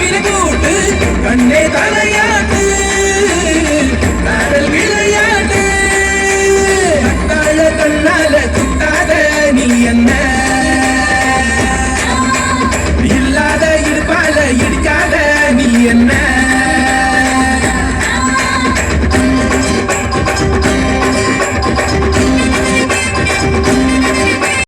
விரிகூட்டு கண்ணே தலையாட்டு கடல் விளையாட்டு. கண்ணால கண்ணால குத்தாத நீ என்ன? இல்லாத இருப்பால இடிக்காத நீ என்ன?